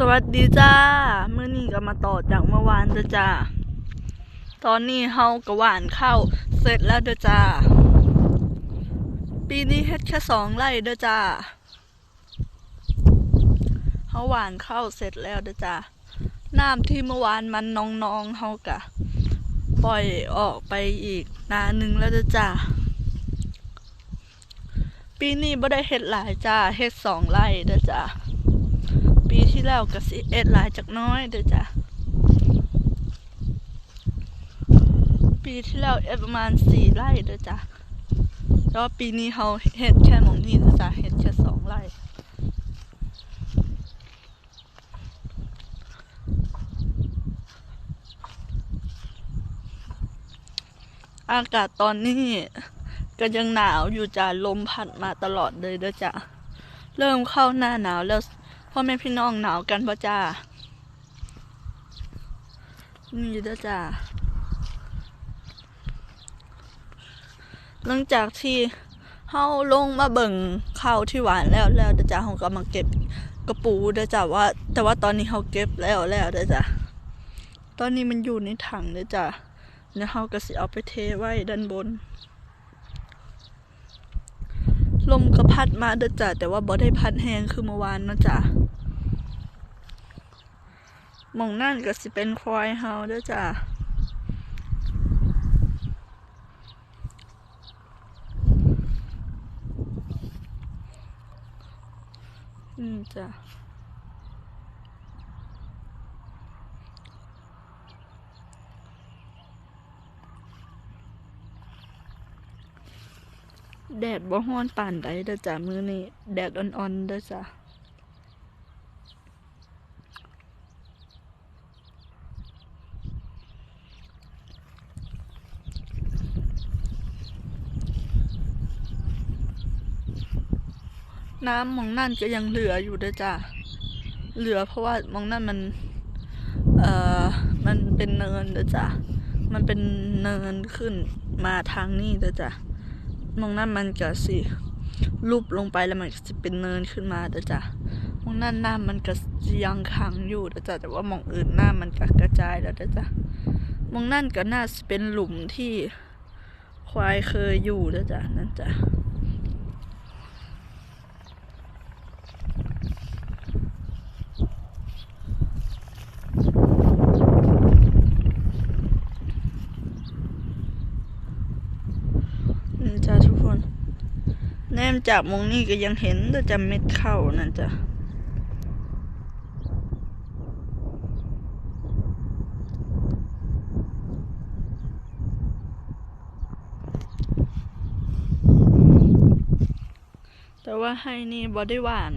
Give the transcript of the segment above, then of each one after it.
สวัสดีจ้าเมื่อนี้ก็มาต่อจากเมื่อวานเด้อจ้า ตอนนี้เฮากระหว่านข้าวเสร็จแล้วเด้อจ้า ปีนี้เฮ็ดแค่สองไร่เด้อจ้าเฮาหว่านข้าวเสร็จแล้วเด้อจ้า น้ำที่เมื่อวานมันนองๆเฮากะ ปล่อยออกไปอีกนาหนึ่งแล้วเด้อจ้า ปีนี้บ่ได้เฮ็ดหลายจ้า เฮ็ดสองไร่เด้อจ้า แล้วก็สิเอ็ดหลายจากน้อยเด้อจ้ะ ปีที่แล้วเอ็ดประมาณสี่ไร่เด้อจ้ะแล้วปีนี้เขาเฮ็ดแค่หมองนี้เด้อจ้ะเฮ็ดแค่สองไร่อากาศตอนนี้ก็ยังหนาวอยู่จ้ะลมพัดมาตลอดเลยเด้อจ้ะ เริ่มเข้าหน้าหนาวแล้ว พ่อแม่พี่น้องหนาวกันปะจ้า นี่เด้อจ้า หลังจากที่เฮาลงมาเบิ่งข้าวที่หวานแล้วแล้วเด้อจ้าเฮาก็มาเก็บกระปูเด้อจ้าว่า แต่ว่าตอนนี้เฮาเก็บแล้วแล้วเด้อจ้า ตอนนี้มันอยู่ในถังเด้อจ้าแล้วเฮาก็สิเอาไปเทไว้ด้านบน ลมก็พัดมาเด้อจ้ะแต่ว่าบ่ได้พัดแห้งคือเมื่อวานเนาะจ้ะมองนั่นก็สิเป็นควายเฮาเด้อจ้ะอืมจ้ะ แดดบ่ฮ้อนปานใดเด้อจ้ะมื้อนี้แดดอ่อนๆเด้อจ้ะน้ำมองนั่นก็ยังเหลืออยู่เด้จ้ะ เหลือเพราะว่ามองนั่นมัน เอ่อ มันเป็นเนินเด้จ้ะ มันเป็นเนินขึ้นมาทางนี้เด้จ้ะ หมองนั้นมันก็สิรูปลงไปแล้วมันก็สิเป็นเนินขึ้นมาเด้อจ้ะมองนั่นน้ามันก็ยังขังอยู่เด้อจ้ะแต่ว่ามองอื่นหน้ามันก็กระจายแล้วเด้อจ้ะมองนั่นก็น่าจะเป็นหลุมที่ควายเคยอยู่เด้อจ้ะนั่นจ้ะ นี่จ้ะทุกคน แนจากมองนี่ก็ยังเห็นแต่จะเม็ดเข้านั่นจ้ะแต่ว่าให้นี่บอได้วาน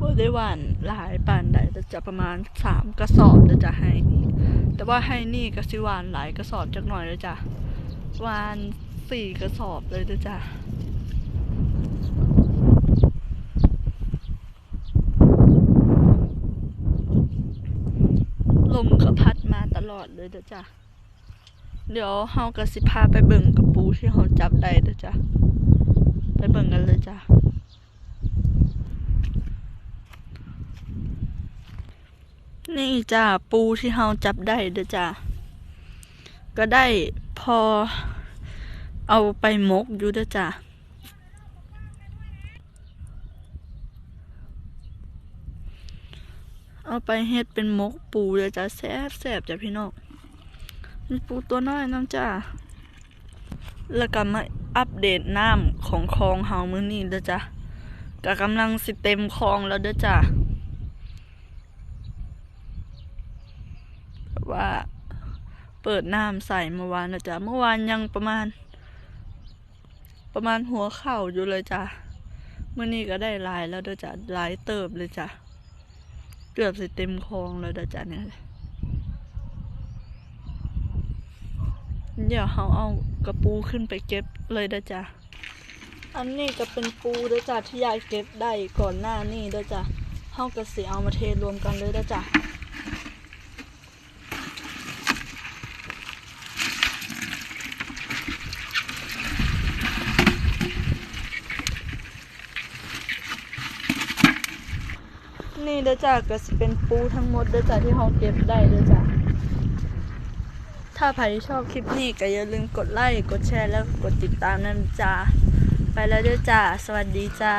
บอได้วานหลายปานใดแต่จะประมาณสามกระสอบแต่จะให้นี่แต่ว่าให้นี่ก็สิวานหลายกระสอบจักหน่อยเลยจ้ะวานสี่กระสอบเลยจ้ะ ลมก็พัดมาตล อดเลยเด้อจ้ะ เดี๋ยวเฮาก็สิพาไปเบิ่งกระปูที่เฮาจับได้เด้อจ้ะ ไปเบิ่งกันเลยจ้ะนี่จ้ะปูที่เฮาจับได้เด้อจ้ะ ก็ได้พอเอาไปมกอยู่เด้อจ้ะ เอาไปเฮ็ดเป็นมกปูเด้อจ้ะแซ่บแซ่บจ้ะพี่น้องมีปูตัวน้อยน้ำจ้าแล้วก็มาอัปเดตน้ำของคลองเฮามื้อนี้เด้อจ้ะก็กำลังสิเต็มคลองแล้วเด้อจ้ะว่าเปิดน้ำใส่เมื่อวานนะจ๊ะเมื่อวานยังประมาณ ประมาณหัวเข่าอยู่เลยจ้ะเมื่อนี้ก็ได้ลายแล้วเด้อจ้ะลายเติบเลยจ้ะ เกือบสิเต็มคลองแล้วเด้อจ้ะเนี่ยเดี๋ยวเขาเอากระปูขึ้นไปเก็บเลยเด้จ้ะอันนี้ก็เป็นปูเด้จ้ะที่ยายเก็บได้ก่อนหน้านี้เด้จ้ะเขาก็สิเอามาเทรวมกันเลยเด้จ้ะ นี่เด้อจ้าก็สิเป็นปูทั้งหมดเด้อจ้าที่เราเก็บได้เด้อจ้าถ้าใครชอบคลิปนี้ก็อย่าลืมกดไลค์กดแชร์แล้วก็กดติดตามนั่นจ้าไปแล้วเด้อจ้าสวัสดีจ้า